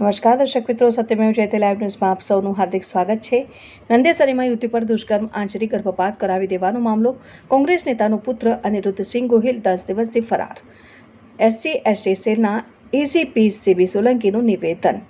નમસ્કાર, દર્શક મિત્રો. સત્યમેવ જયતે લાઈવ ન્યૂઝમાં આપ સૌનું હાર્દિક સ્વાગત છે. નંદેસરીમાં યુવતી પર દુષ્કર્મ, આંચરી, ગર્ભપાત કરાવી દેવાનો મામલો. કોંગ્રેસ નેતાનો પુત્ર અનિરુદ્ધસિંહ ગોહિલ દસ દિવસથી ફરાર. એસસી, એસટી સેલના એસીપી સીબી સોલંકીનું નિવેદન.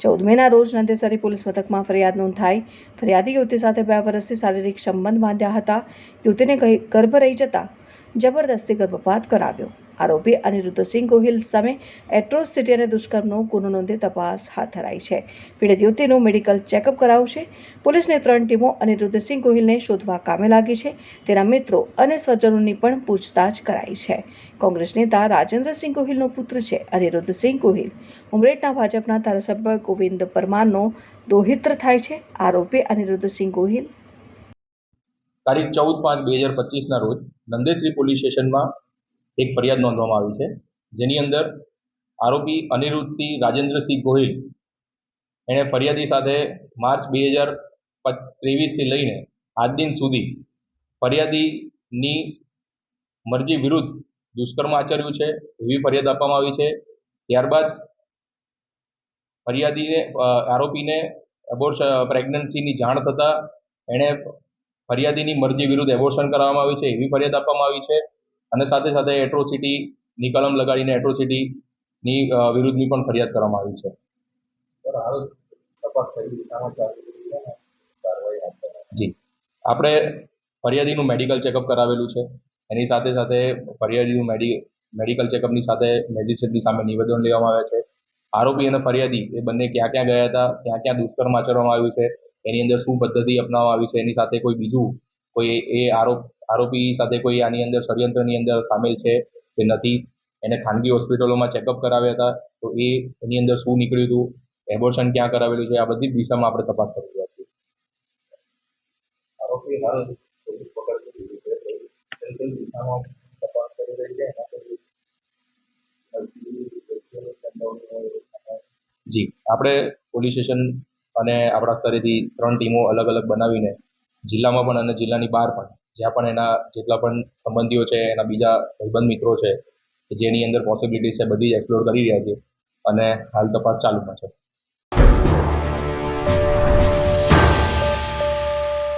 ચૌદ મેના રોજ નંદેસરી પોલીસ મથકમાં ફરિયાદ નોંધાઈ. ફરિયાદી યુવતી સાથે બે વર્ષથી શારીરિક સંબંધ બાંધ્યા હતા. યુવતીને ગર્ભ રહી જતા જબરદસ્તી ગર્ભપાત કરાવ્યો. આરોપી અનિરુદ્ધસિંહ ગોહિલ સામે એટ્રોસિટી અને દુષ્કર્મનો ગુનો નોંધી તપાસ હાથ ધરાઈ છે. પીડિત યુવતીનું મેડિકલ ચેકઅપ કરાવશે. પોલીસની ત્રણ ટીમો અનિરુદ્ધસિંહ ગોહિલને શોધવા કામે લાગી છે. તેના મિત્રો અને સ્વજનોની પણ પૂછતાછ કરાઈ છે. કોંગ્રેસ નેતા રાજેન્દ્રસિંહ ગોહિલનો પુત્ર છે અનિરુદ્ધસિંહ ગોહિલ. ઉમરેઠના ભાજપના ધારાસભ્ય ગોવિંદ પરમારનો દોહિત્ર થાય છે. આરોપી અનિરુદ્ધસિંહ ગોહિલ તારીખ ચૌદ પાંચ બે હજાર પચીસના રોજ નંદેશ્રી પોલીસ સ્ટેશનમાં એક ફરિયાદ નોંધવામાં આવી છે, જેની અંદર આરોપી અનિરુદ્ધસિંહ રાજેન્દ્રસિંહ ગોહિલ એણે ફરિયાદી સાથે માર્ચ બે હજાર ત્રેવીસથી લઈને આજ દિન સુધી ફરિયાદીની મરજી વિરુદ્ધ દુષ્કર્મ આચર્યું છે, એવી ફરિયાદ આપવામાં આવી છે. ત્યારબાદ ફરિયાદીને આરોપીને એબોર્શ પ્રેગ્નન્સીની જાણ થતાં એણે ફરિયાદીની મરજી વિરુદ્ધ એબોર્શન કરવામાં આવ્યું છે, એવી ફરિયાદ આપવામાં આવી છે. અને સાથે સાથે એટ્રોસિટીની કલમ લગાડીને એટ્રોસિટીની વિરુદ્ધની પણ ફરિયાદ કરવામાં આવી છે. જી. આપણે ફરિયાદીનું મેડિકલ ચેકઅપ કરાવેલું છે. એની સાથે સાથે ફરિયાદીનું મેડિ મેડિકલ ચેકઅપની સાથે મેજિસ્ટ્રેટની સામે નિવેદન લેવામાં આવ્યા છે. આરોપી અને ફરિયાદી એ બંને ક્યાં ક્યાં ગયા હતા ક્યાં ક્યાં દુષ્કર્મ આચરવામાં આવ્યું છે એની અંદર શું પદ્ધતિ અપનાવવામાં આવી છે એની સાથે કોઈ બીજું કોઈ એ આરોપ આરોપી સાથે કોઈ આની અંદર ષડયંત્રની અંદર સામેલ છે કે નથી. એને ખાનગી હોસ્પિટલોમાં ચેકઅપ કરાવ્યા હતા. તો એ એની અંદર શું નીકળ્યું હતું? એબોર્શન ક્યાં કરાવેલું છે? આ બધી દિશામાં આપણે તપાસ કરી રહ્યા છીએ. આરોપી હાલ પોલીસ પકડ કરી છે. કઈ કઈ દિશામાં તપાસ કરી રહી છે? એના જી. આપણે પોલીસ સ્ટેશન અને આપણા સ્તરેથી ત્રણ ટીમો અલગ અલગ બનાવીને જિલ્લામાં પણ અને જિલ્લાની બહાર પણ. જ્યાં પણ એના જેટલા પણ સંબંધીઓ છે, એના બીજા ભાઈબંધ મિત્રો છે, કે જેની અંદર પોસિબિલિટી છે, બધી જ એક્સપ્લોર કરી રહ્યા છે અને હાલ તપાસ ચાલુમાં છે.